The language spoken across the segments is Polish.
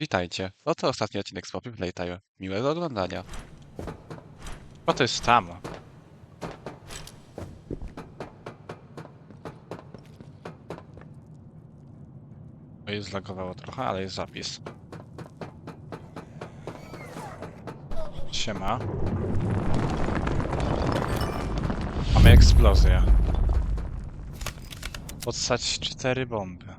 Witajcie. Oto ostatni odcinek z Poppy Playtime. Miłego oglądania. O, to jest tam. To jest zlagowało trochę, ale jest zapis. Siema. Mamy eksplozję. Podsać cztery bomby.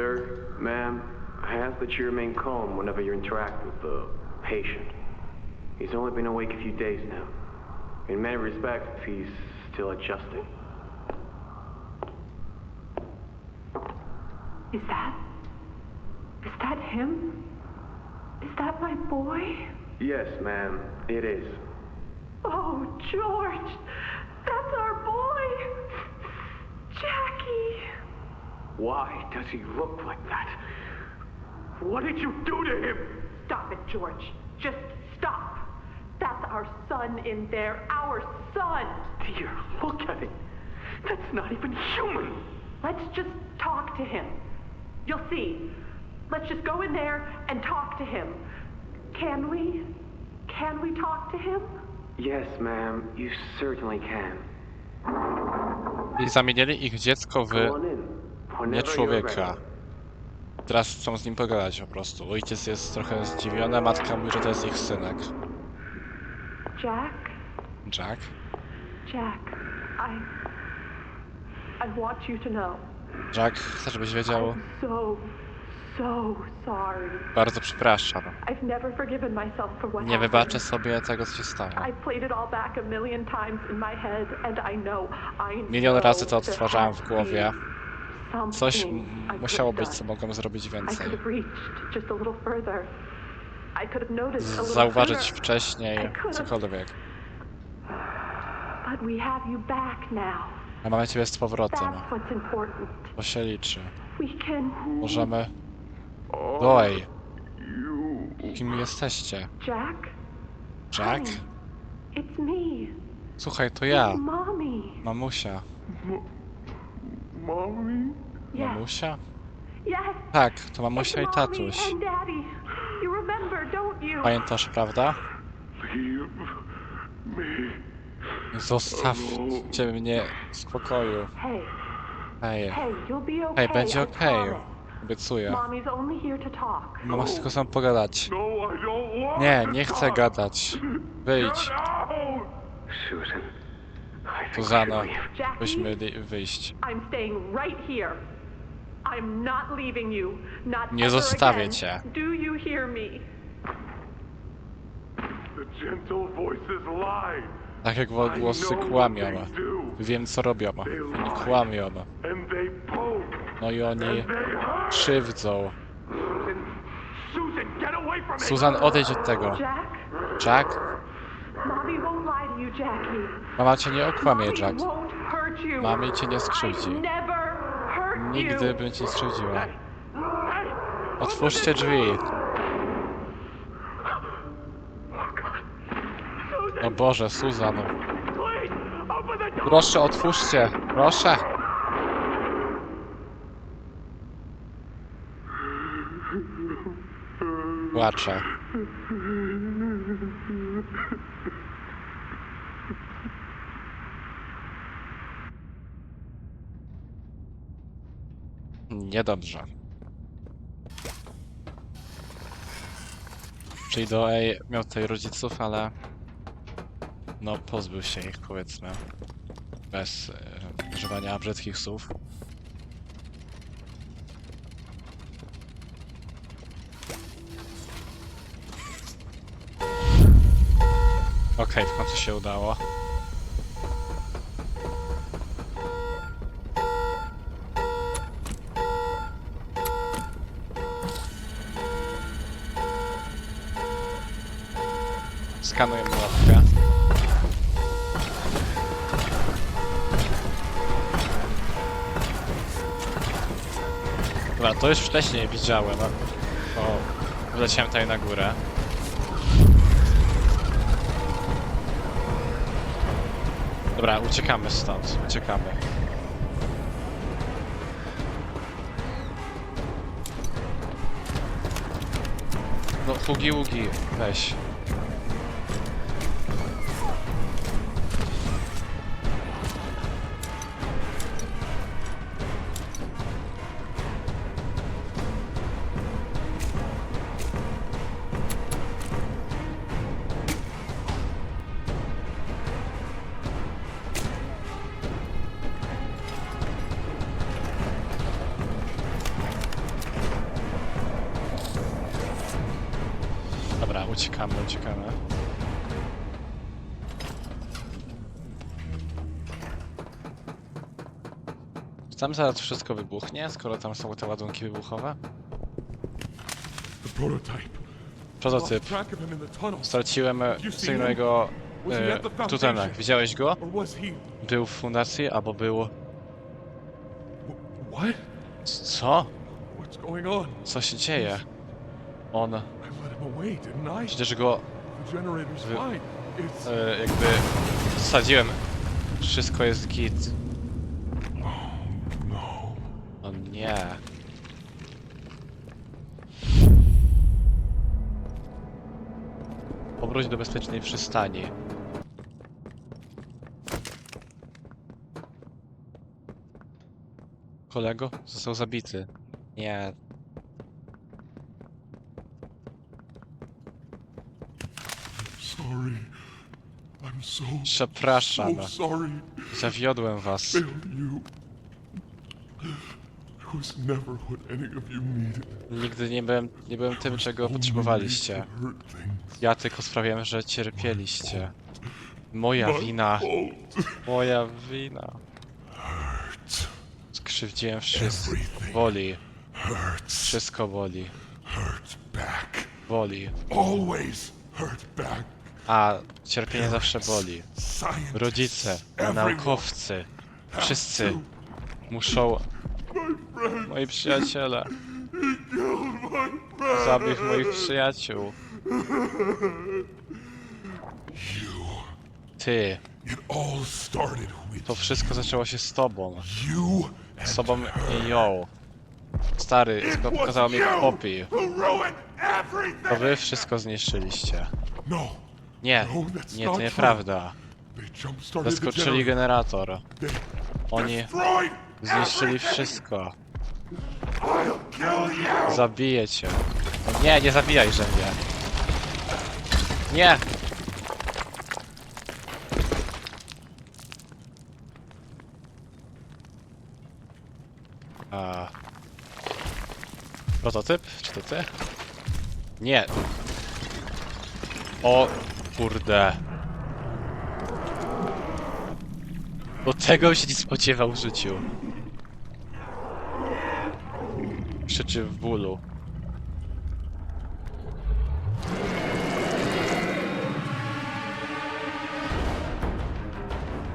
Sir, ma'am, I ask that you remain calm whenever you interact with the patient. He's only been awake a few days now. In many respects, he's still adjusting. Is that. Is that him? Is that my boy? Yes, ma'am, it is. Oh, George! That's our boy! Jackie! Why does he look like that? What did you do to him? Stop it, George. Just stop. That's our son in there. Our son! Dear, look at it. That's not even human. Let's just talk to him. You'll see. Let's just go in there and talk to him. Can we? Can we talk to him? Yes, ma'am, you certainly can. I zamienili ich dziecko w Go on in. Nie człowieka. Teraz chcą z nim pogadać po prostu. Ojciec jest trochę zdziwiony, matka mówi, że to jest ich synek. Jack? Jack? Jack, I. I want you to know. Jack, chcę, żebyś wiedział. So, so sorry. Bardzo przepraszam. I've never forgiven myself for what Nie wybaczę sobie tego, co się stało. I played it all back a million times in my head, and I know, I Milion razy to odtwarzałem w głowie. Coś musiało być, co mogłem zrobić więcej. Zauważyć wcześniej, cokolwiek. But we have you back now. A mamy ciebie z powrotem. To się liczy. Możemy... Doj! Kim jesteście? Jack? Jack? Słuchaj, to ja. Mamusia. Mommy? Yes. Mamusia? Yes. Tak, to mamusia i tatuś. Mommy and Daddy. You remember, don't you? Pamiętasz, prawda? Leave me. Zostawcie mnie w spokoju. Hey, Hej, hey, you'll be okay. hej, będzie I okej. promise. Obiecuję. Talk. Mama tylko sam pogadać. No, I don't want Nie, to nie chcę talk. gadać. Wyjdź! Susan. Byśmy li- wyjść. I'm staying right here. I'm not leaving you. Not Nie ever zostawię again. cię. Do you hear me? The gentle voices lie. Tak jak głosy kłamią. Wiem co robią. Oni kłamią. And they poke. No i oni And they hurt. krzywdzą. Susan, Susan, get away from me! Susan, odejdź od tego. Jack? Mama cię nie okłamie, Mommy Jack. won't hurt you. Mami cię nie skrzywdzi. Nigdy bym cię skrzywdziła. Otwórzcie drzwi. Susan, O Boże, Susan. Proszę, otwórzcie. Proszę. Płaczę. Niedobrze. Czyli do Ej miał tutaj rodziców, ale no pozbył się ich powiedzmy. Bez e, używania brzydkich słów. Okej, w końcu się udało. To już wcześniej widziałem. O, wleciałem tutaj na górę. Dobra, uciekamy stąd, uciekamy. No, hugi ługi, weź. Uciekamy, uciekamy. Czy tam zaraz wszystko wybuchnie, skoro tam są te ładunki wybuchowe? The prototype. Prototyp. Straciłem e, sygnał jego e, tutelach. Widziałeś go? Był w fundacji, albo był... Co? Co się dzieje? On... Przecież go. It's... e, jakby... Wsadziłem. Wszystko jest git. O nie. Powróć do bezpiecznej przystani. Kolego został zabity. Nie. Sorry. I'm so... Przepraszam. So sorry. Zawiodłem was. Failed you. I was never what any of you needed. Nigdy nie byłem, nie byłem tym, czego potrzebowaliście. Ja tylko sprawiałem, że cierpieliście. Moja wina. Moja wina. Skrzywdziłem. Everything. Boli. Wszystko boli. Boli. Always hurt back. A cierpienie zawsze boli. Rodzice, naukowcy, wszyscy muszą. Moi przyjaciele. Zabił moich przyjaciół. Ty. To wszystko zaczęło się z tobą. Z tobą i ją. Stary, pokazała mi everything. To wy wszystko zniszczyliście. No, Nie, No, nie, to nieprawda. Zaskoczyli generator. Oni zniszczyli wszystko. Zabiję cię. O nie, nie zabijaj że mnie. Nie! A... Prototyp? Czy to ty? Nie. O kurde. Do tego się nie spodziewał w życiu. Krzyczy w bólu.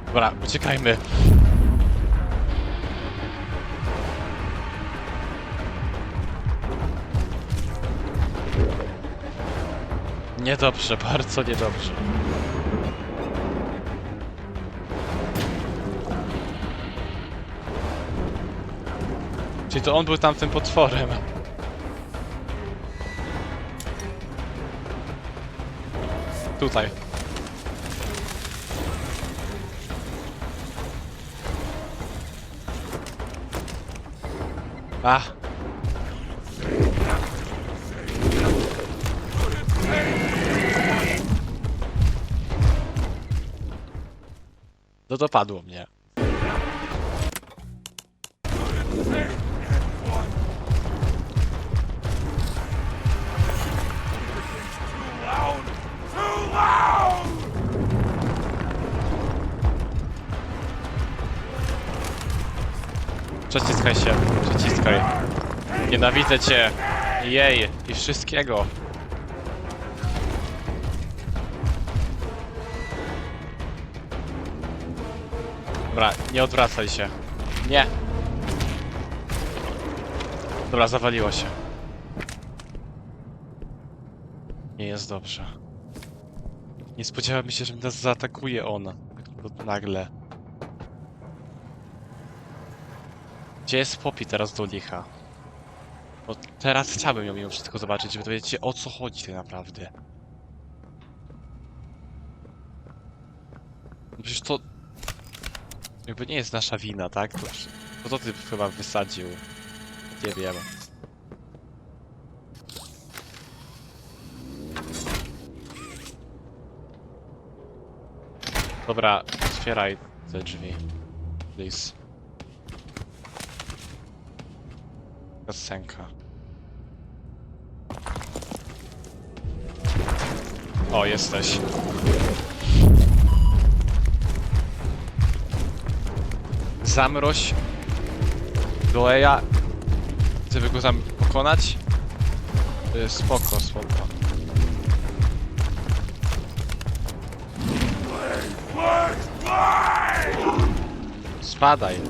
Dobra, uciekajmy. Niedobrze, bardzo niedobrze. Czyli to on był tamtym potworem. Tutaj. A. No dopadło mnie. Przeciskaj się, przeciskaj. Nienawidzę cię. Jej, i wszystkiego. Dobra, nie odwracaj się. Nie. Dobra, zawaliło się. Nie jest dobrze. Nie spodziewałem się, że nas zaatakuje ona. Tak nagle. Gdzie jest Poppy teraz do licha? Bo teraz chciałbym ją mimo wszystko zobaczyć, żeby dowiedzieć się o co chodzi tak naprawdę. No przecież to... Jakby nie jest nasza wina, tak? To, to, to ty chyba wysadził. Nie wiem. Dobra, otwieraj te drzwi. Please. Kasenka. O, jesteś. Zamroź Doeja, żeby go tam pokonać. Spoko, spoko. Spadaj.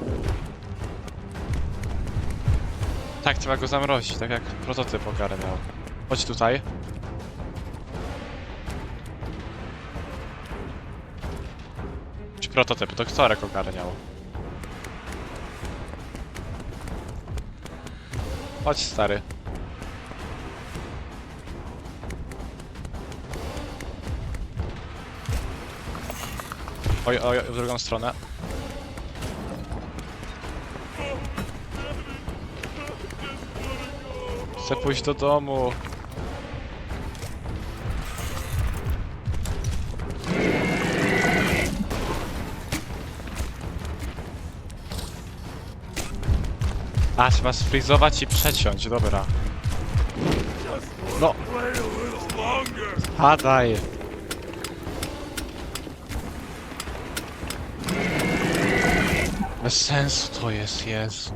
Tak, trzeba go zamrozić, tak jak prototyp ogarniał. Chodź tutaj. Czy prototyp, to Ktorek ogarniał. Chodź stary. Oj, oj, w drugą stronę. Chcę pójść do domu. A, trzeba sfrizować i przeciąć, dobra. No, Play a little longer. padaj. Bez sensu to jest, Jezu.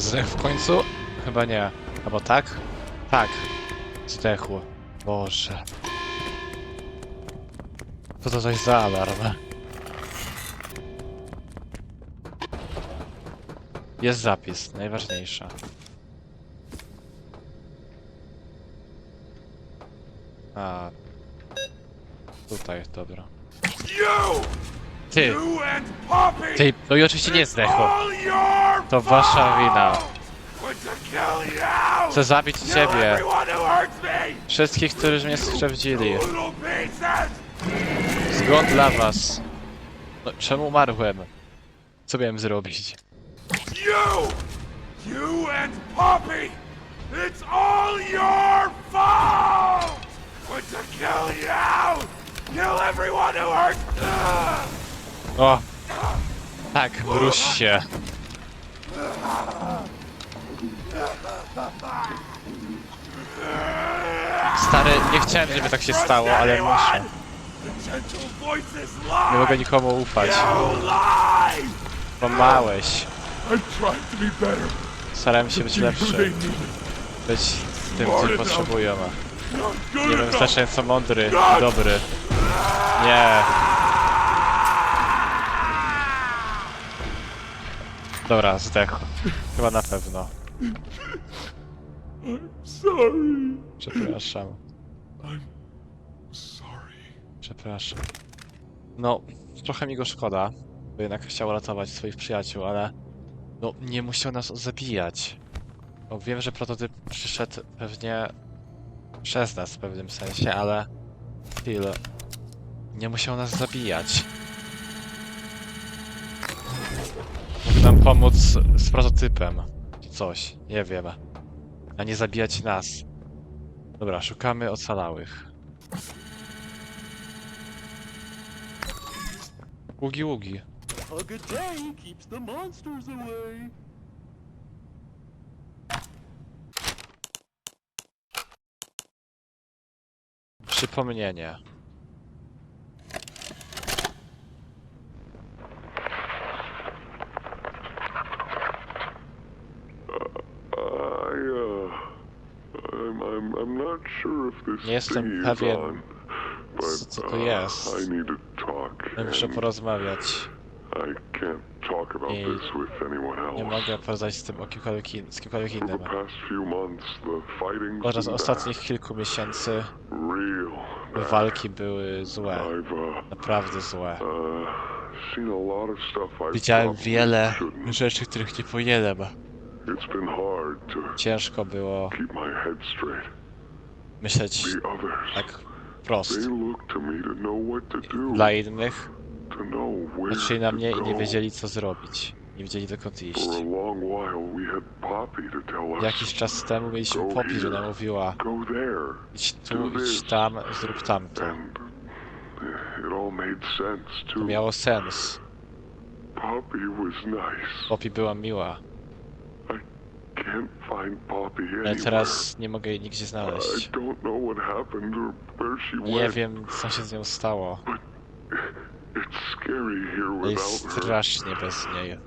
Zdech w końcu? Chyba nie. Albo tak? Tak. Zdechł. Boże. Co to coś za alarm? Jest zapis, najważniejsza. A. Tutaj, dobra. Ty! Ty! No i oczywiście nie zdechło. To wasza wina. Chcę zabić ciebie. Wszystkich, którzy mnie skrzywdzili. Zgon dla was. No, czemu umarłem? Co miałem zrobić? You! You and Poppy! It's all your fault! Want to kill you! Kill everyone who hurts... O! Tak, mruź się. Stary, nie chciałem, żeby tak się stało, ale muszę. Nie mogę nikomu ufać. Pomałeś. Starałem się być lepszy. Być tym, kim potrzebują. Nie wiem, wystarczająco mądry i dobry. Nie. Dobra, zdechł. Chyba na pewno. I'm sorry. Przepraszam. I'm sorry. Przepraszam. No, trochę mi go szkoda, bo jednak chciał ratować swoich przyjaciół, ale no nie musiał nas zabijać. Bo wiem, że prototyp przyszedł pewnie przez nas w pewnym sensie, ale still nie musiał nas zabijać. Nam pomóc z prototypem, coś, nie wiem. A nie zabijać nas. Dobra, szukamy ocalałych. Ługi ługi. A good day keeps the monsters away. Przypomnienie. I, uh, I'm, I'm, I'm not sure if this Nie jestem pewien, co- to uh, jest. Ja Muszę porozmawiać. I Nie- mogę porozmawiać z tym o kimkolwiek, in, z kimkolwiek innym. Podczas ostatnich kilku miesięcy walki były złe. Uh, Naprawdę złe. uh, Widziałem wiele rzeczy, których nie powinienem. Ciężko było keep my head straight. Myśleć tak wprost. Dla innych patrzyli na mnie i nie wiedzieli co zrobić. Nie wiedzieli dokąd iść. Jakiś czas temu mieliśmy Poppy, że nam mówiła idź tu, idź tam, zrób tamto. To miało sens. Poppy była miła, ale teraz nie mogę jej nigdzie znaleźć. Nie wiem co się z nią stało. Jest strasznie bez niej.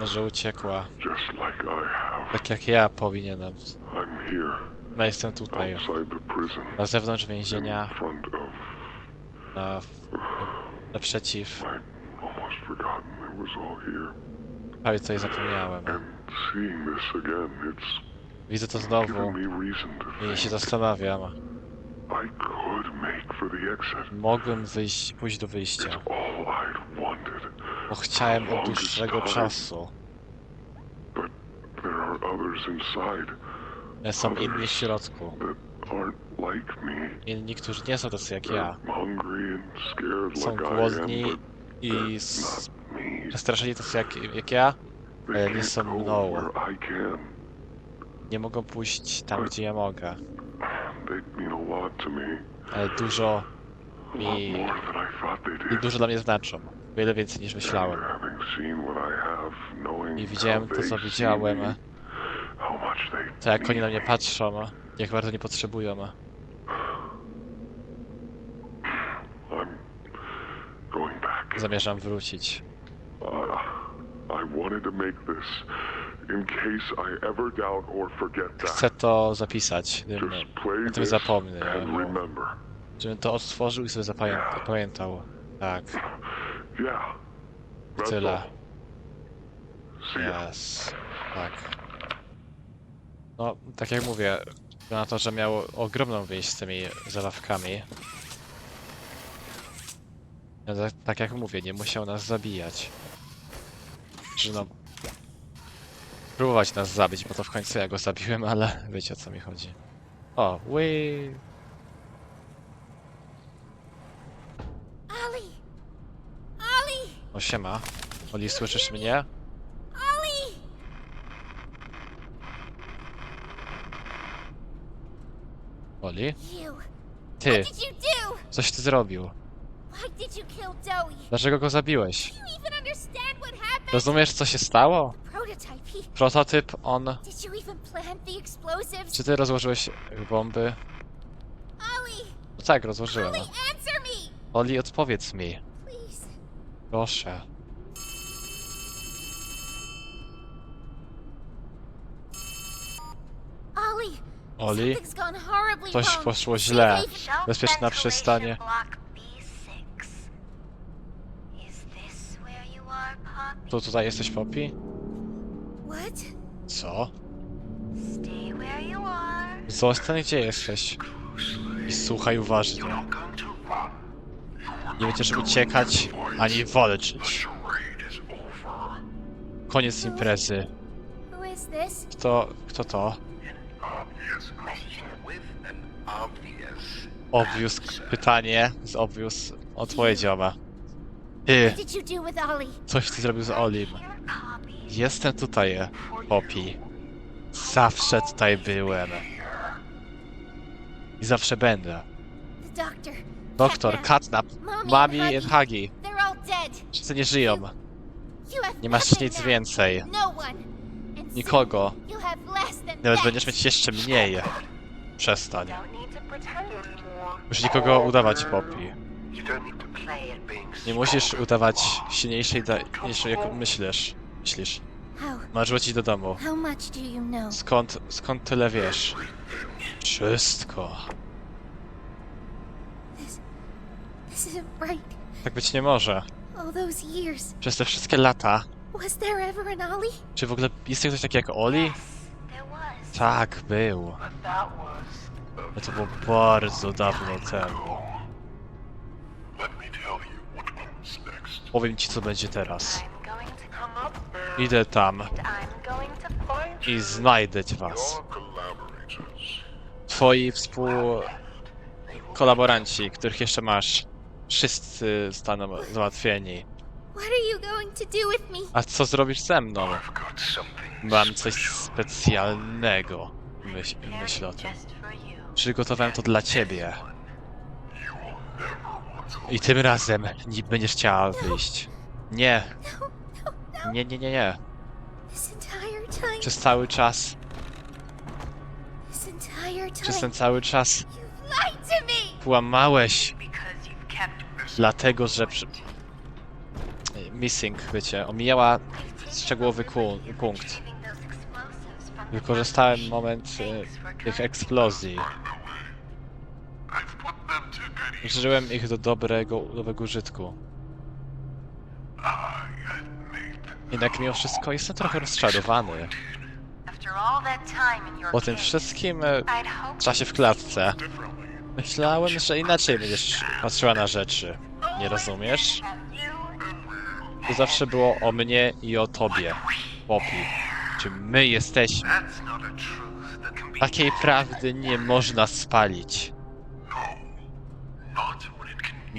Może uciekła. Tak jak ja powinienem. No jestem tutaj. Na zewnątrz więzienia, na, naprzeciw. I almost forgotten it was all here. Prawie coś zapomniałem. Widzę to znowu i się zastanawiam. Mogłem wyjść, pójść do wyjścia. Bo chciałem od dłuższego czasu. Ale Są inni w środku. Inni, którzy nie są tacy jak ja. Są głodni i they're s- not me. przestraszeni tacy jak, jak ja. Nie są mną. Nie mogą pójść tam, gdzie ja mogę. Ale dużo mi... I dużo dla mnie znaczą. Wiele więcej niż myślałem. I widziałem to, co widziałem. To jak oni na mnie patrzą, jak bardzo nie potrzebują. Zamierzam wrócić. Wanted to make this in case I ever doubt or forget that. Chcę to zapisać, play o tym zapomnę. and bo- remember. Żebym to odtworzył i sobie zapamię- zapamiętał. Tak, Yeah. Tyle. Yes. Tak. No, tak jak mówię, na to, że miał ogromną więź z tymi zabawkami. No, tak, tak jak mówię, nie musiał nas zabijać. Że no... Próbować nas zabić, bo to w końcu ja go zabiłem, ale wiecie o co mi chodzi. O, ły. Ollie! Ollie! O, siema. Oli, słyszysz mnie? Ollie! Oli? Ty, coś ty zrobił. Dlaczego go zabiłeś? Do you even understand what happened? Rozumiesz, co się stało? Prototyp, on... Czy ty rozłożyłeś bomby? No tak, rozłożyłem. Oli, odpowiedz mi. Proszę. Oli, coś poszło źle. Bezpieczna przystanie. Block B6. Is this where you are, Poppy? Tu tutaj jesteś, Poppy? What? Co? Stay where you are. Zostań gdzie jesteś. I słuchaj uważnie. Nie będziesz uciekać, ani walczyć. Koniec imprezy. Who is this? Kto, kto to? Obvious pytanie z obvious odpowiedziowa. Ty, coś ty zrobił z Olim. Jestem tutaj, Poppy. Zawsze tutaj byłem. I zawsze będę. Doktor, Katnap, Mami i Hagi. Wszyscy nie żyją. Nie masz nic więcej. No Nikogo. Nawet będziesz mieć jeszcze mniej. Przestań. Musisz nikogo udawać, Poppy. Nie musisz udawać silniejszej, niż jak myślisz. Myślisz. Masz wrócić do domu. Skąd, skąd tyle wiesz? Wszystko. Tak być nie może. Przez te wszystkie lata. Czy w ogóle jest ktoś taki jak Oli? Tak, był. Ale to było bardzo dawno temu. Powiem ci, co będzie teraz. Idę tam i znajdę was. Twoi współkolaboranci, których jeszcze masz. Wszyscy zostaną załatwieni. A co zrobisz ze mną? Mam coś specjalnego. Myśl, myśl o tym. Przygotowałem to dla ciebie. I tym razem nie będziesz chciała wyjść. Nie. Nie, nie, nie, nie. Przez cały czas, przez ten cały czas kłamałeś, dlatego że przy... Missing, wiecie, omijała szczegółowy punkt. Wykorzystałem moment e, tych eksplozji. Użyłem ich do dobrego, dobrego użytku. Jednak mimo wszystko jestem trochę rozczarowany. Po tym wszystkim e, czasie w klatce. Myślałem, że inaczej będziesz patrzyła na rzeczy. Nie rozumiesz? To zawsze było o mnie i o tobie, Poppy. Czy my jesteśmy? Takiej prawdy nie można spalić.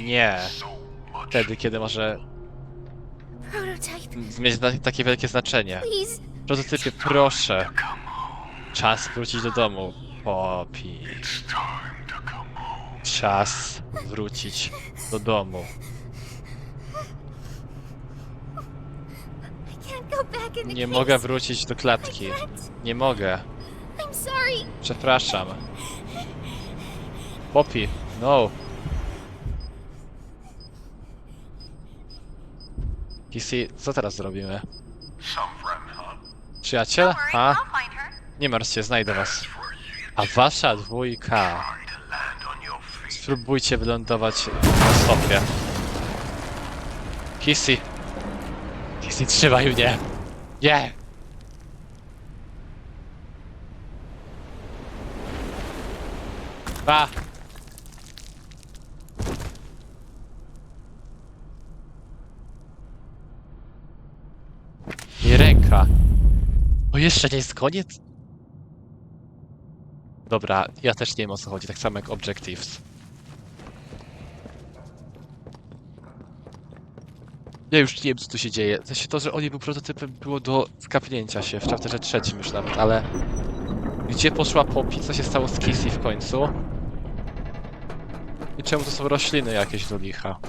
Nie. Wtedy, kiedy może mieć takie wielkie znaczenie. Please. Prototypie, proszę. Czas wrócić do domu, Poppy. Czas wrócić do domu. I can't go back in the Nie case. mogę wrócić do klatki. Nie mogę. I'm sorry. Przepraszam. Poppy, no. Kissy, co teraz zrobimy? Przyjaciel? A? Nie martw się, znajdę was. A wasza dwójka. Spróbujcie wylądować na stopie. Kissy. Kissy, trzymaj mnie. Nie. A. I ręka. O, jeszcze nie jest koniec? Dobra, ja też nie wiem o co chodzi, tak samo jak Objectives. Ja już nie wiem co tu się dzieje. W to, że oni był prototypem było do skapnięcia się w chapterze trzecim już nawet, ale... Gdzie poszła Poppy? Co się stało z Kissy w końcu? I czemu to są rośliny jakieś do licha?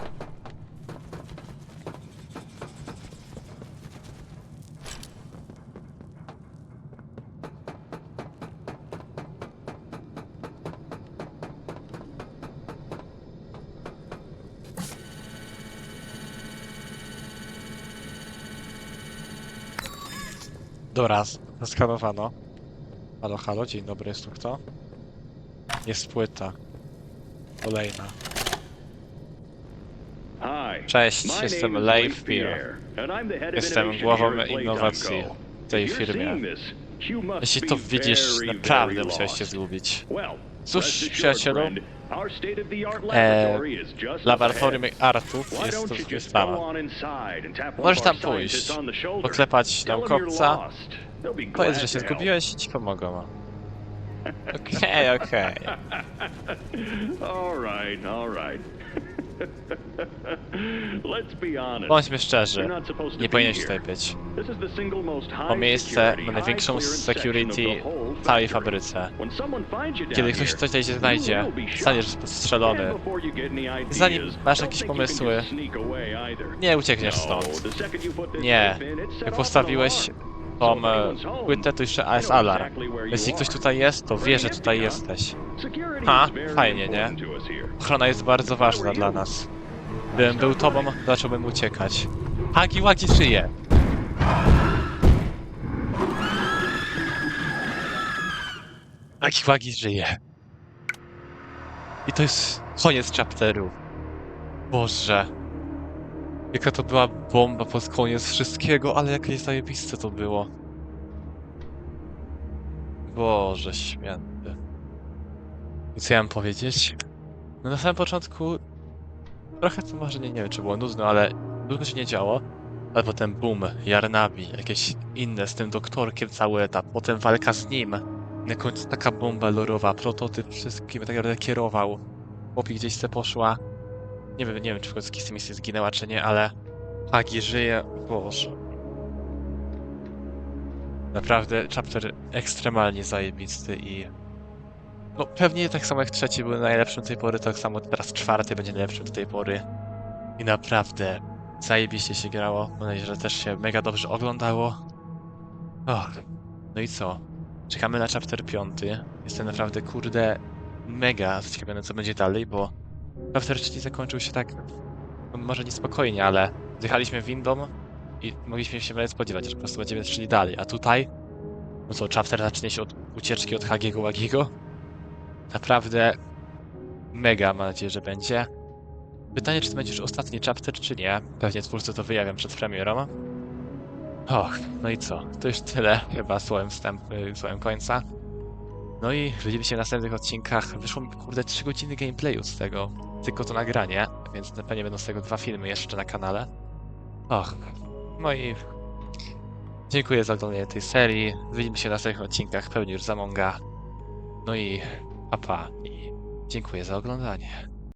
Dobra, z- zaskanowano. Halo, halo, dzień dobry, jest tu kto? Jest płyta. Kolejna. Cześć, jestem Leif Pierre. Jestem głową innowacji Play.co. tej firmie. Jeśli to widzisz, naprawdę musiałeś się zgubić. Cóż, przyjacielu, e, laboratorium artów jest to sama. Możesz tam pójść, poklepać naukowca, powiedz, że się zgubiłeś i ci pomogą. Okej, okej. All Bądźmy szczerzy, nie powinieneś tutaj być. To miejsce ma największą security w całej fabryce. Kiedy ktoś coś tutaj się znajdzie, any ideas, Zanim masz jakieś pomysły. Nie uciekniesz No, stąd. Nie. Jak postawiłeś tą e, płytę, to jeszcze jest alarm. Jeśli ktoś tutaj jest, to wie, że tutaj jesteś. Ha, fajnie, nie? Ochrona jest bardzo ważna dla nas. Gdybym był tobą, zacząłbym uciekać. Hagi Wagi żyje! Hagi Wagi żyje. I to jest koniec chapteru. Boże. Jaka to była bomba pod koniec wszystkiego, ale jakieś zajebiste to było. Boże święty. I co ja mam powiedzieć? No na samym początku trochę to może nie, nie wiem czy było nudno, ale długo się nie działo. Ale potem boom, Jarnabi, jakieś inne z tym doktorkiem cały etap, potem walka z nim. Na końcu taka bomba lorowa, prototyp wszystkim tak naprawdę kierował. Chłopi gdzieś se poszła. Nie wiem, nie wiem czy w końcu Kissy Missy zginęła czy nie, ale Hagi żyje, Boże. Naprawdę chapter ekstremalnie zajebisty i no pewnie tak samo jak trzeci był najlepszym do tej pory, tak samo teraz czwarty będzie najlepszym do tej pory. I naprawdę zajebiście się grało. Mam nadzieję, że też się mega dobrze oglądało. Och, no i co? Czekamy na chapter piąty. Jestem naprawdę kurde mega zaciekawiony co będzie dalej, bo chapter trzeci zakończył się tak no, może niespokojnie, ale zjechaliśmy windą i mogliśmy się nawet spodziewać, że po prostu będziemy szli dalej, a tutaj no co, chapter zacznie się od ucieczki od Hagiego Wagiego Naprawdę mega mam nadzieję, że będzie. Pytanie, czy to będzie już ostatni chapter, czy nie. Pewnie twórcy to wyjawią przed premierą. Och, no i co? To już tyle chyba słowem wstępu, słowem końca. No i widzimy się w następnych odcinkach. Wyszło mi kurde 3 godziny gameplayu z tego. Tylko to nagranie, więc na pewnie będą z tego dwa filmy jeszcze na kanale. Och, no i dziękuję za oglądanie tej serii. Widzimy się w następnych odcinkach pełni już Zamonga. No i papa i dziękuję za oglądanie.